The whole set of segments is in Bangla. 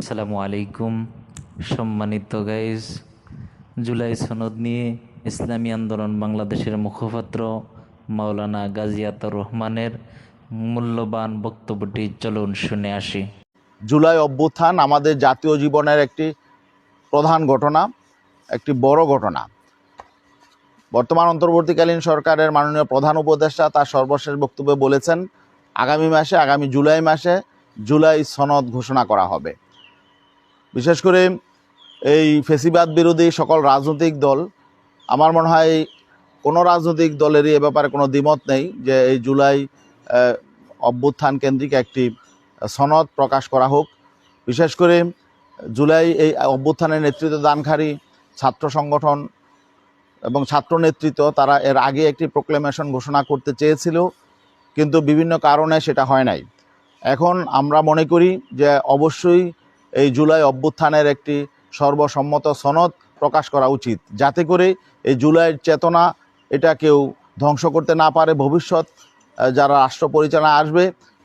আসসালামু আলাইকুম। সম্মানিত গাইজ জুলাই সনদ নিয়ে ইসলামী আন্দোলন বাংলাদেশের মুখপাত্র মাওলানা গাজিয়াতুর রহমানের মূল্যবান বক্তব্যটি চলুন শুনে আসি। জুলাই অভ্যুত্থান আমাদের জাতীয় জীবনের একটি প্রধান ঘটনা, একটি বড় ঘটনা। বর্তমান অন্তর্বর্তীকালীন সরকারের মাননীয় প্রধান উপদেষ্টা তার সর্বশেষ বক্তব্যে বলেছেন, আগামী মাসে, আগামী জুলাই মাসে জুলাই সনদ ঘোষণা করা হবে। বিশেষ করে এই ফেসিবাদ বিরোধী সকল রাজনৈতিক দল, আমার মনে হয় কোনো রাজনৈতিক দলেরই এ ব্যাপারে কোনো দ্বিমত নেই যে এই জুলাই অভ্যুত্থান কেন্দ্রিক একটি সনদ প্রকাশ করা হোক। বিশেষ করে জুলাই এই অভ্যুত্থানের নেতৃত্ব দানকারী ছাত্র সংগঠন এবং ছাত্র নেতৃত্ব, তারা এর আগে একটি প্রোক্লেমেশন ঘোষণা করতে চেয়েছিল, কিন্তু বিভিন্ন কারণে সেটা হয় নাই। এখন আমরা মনে করি যে অবশ্যই এই জুলাই অভ্যুত্থানের একটি সর্বসম্মত সনদ প্রকাশ করা উচিত। যাতে করে এই জুলাইয়ের চেতনা এটা কেউ ধ্বংস করতে না পারে। ভবিষ্যৎ যারা রাষ্ট্র পরিচালনা আসবে,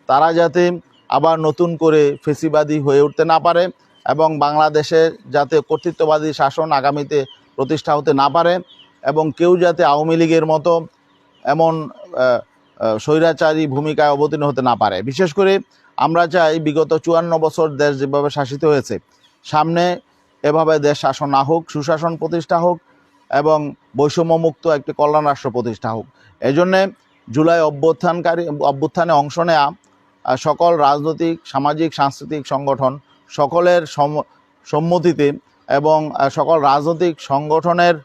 তারা যাতে আবার নতুন করে ফেসিবাদী হয়ে উঠতে না পারে এবং বাংলাদেশে যাতে কর্তৃত্ববাদী শাসন আগামীতে প্রতিষ্ঠা হতে না পারে এবং কেউ যাতে আওয়ামী লীগের মতো এমন স্বৈরাচারী ভূমিকায় অবতীর্ণ হতে না পারে। বিশেষ করে আমরা চাই বিগত চুয়ান্ন বছর দেশ যেভাবে শাসিত হয়েছে, সামনে এভাবে দেশ শাসন না হোক, সুশাসন প্রতিষ্ঠা হোক এবং বৈষম্যমুক্ত একটি কল্যাণ রাষ্ট্র প্রতিষ্ঠা হোক। এজন্যে জুলাই অভ্যুত্থানকারী, অভ্যুত্থানে অংশ নেয়া সকল রাজনৈতিক, সামাজিক, সাংস্কৃতিক সংগঠন সকলের সম- সম্মতিতে এবং সকল রাজনৈতিক সংগঠনের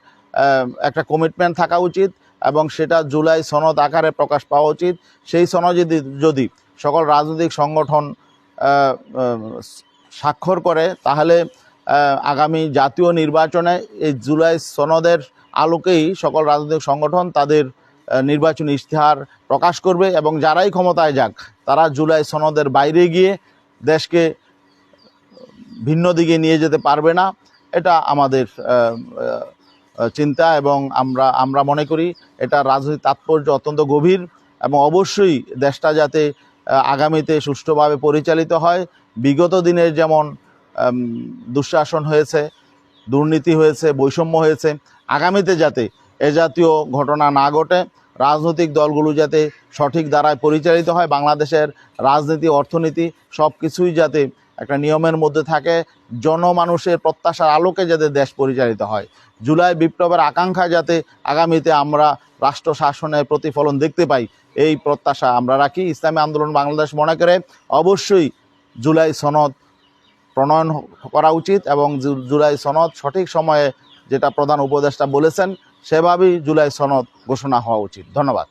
একটা কমিটমেন্ট থাকা উচিত এবং সেটা জুলাই সনদ আকারে প্রকাশ পাওয়া উচিত। সেই সনদ যদি যদি সকল রাজনৈতিক সংগঠন স্বাক্ষর করে, তাহলে আগামী জাতীয় নির্বাচনে এই জুলাই সনদের আলোকেই সকল রাজনৈতিক সংগঠন তাদের নির্বাচনী ইশতেহার প্রকাশ করবে এবং যারাই ক্ষমতায় যাক, তারা জুলাই সনদের বাইরে গিয়ে দেশকে ভিন্ন দিকে নিয়ে যেতে পারবে না। এটা আমাদের চিন্তা এবং আমরা আমরা মনে করি এটা রাজনৈতিক তাৎপর্য অত্যন্ত গভীর এবং অবশ্যই দেশটা যাতে আগামীতে সুষ্ঠুভাবে পরিচালিত হয়। বিগত দিনের যেমন দুঃশাসন হয়েছে, দুর্নীতি হয়েছে, বৈষম্য হয়েছে, আগামীতে যাতে এ জাতীয় ঘটনা না ঘটে, রাজনৈতিক দলগুলো যাতে সঠিক দ্বারায় পরিচালিত হয়, বাংলাদেশের রাজনীতি, অর্থনীতি সব কিছুই যাতে একটা নিয়মের মধ্যে থাকে, জনমানুষের প্রত্যাশার আলোকে যাতে দেশ পরিচালিত হয়। জুলাই বিপ্লবের আকাঙ্ক্ষা যাতে আগামীতে আমরা রাষ্ট্র শাসনের প্রতিফলন দেখতে পাই এই প্রত্যাশা আমরা রাখি। ইসলামী আন্দোলন বাংলাদেশ মনে করে অবশ্যই জুলাই সনদ প্রণয়ন করা উচিত এবং জুলাই সনদ সঠিক সময়ে যেটা প্রধান উপদেষ্টা বলেছেন, সেভাবেই জুলাই সনদ ঘোষণা হওয়া উচিত। ধন্যবাদ।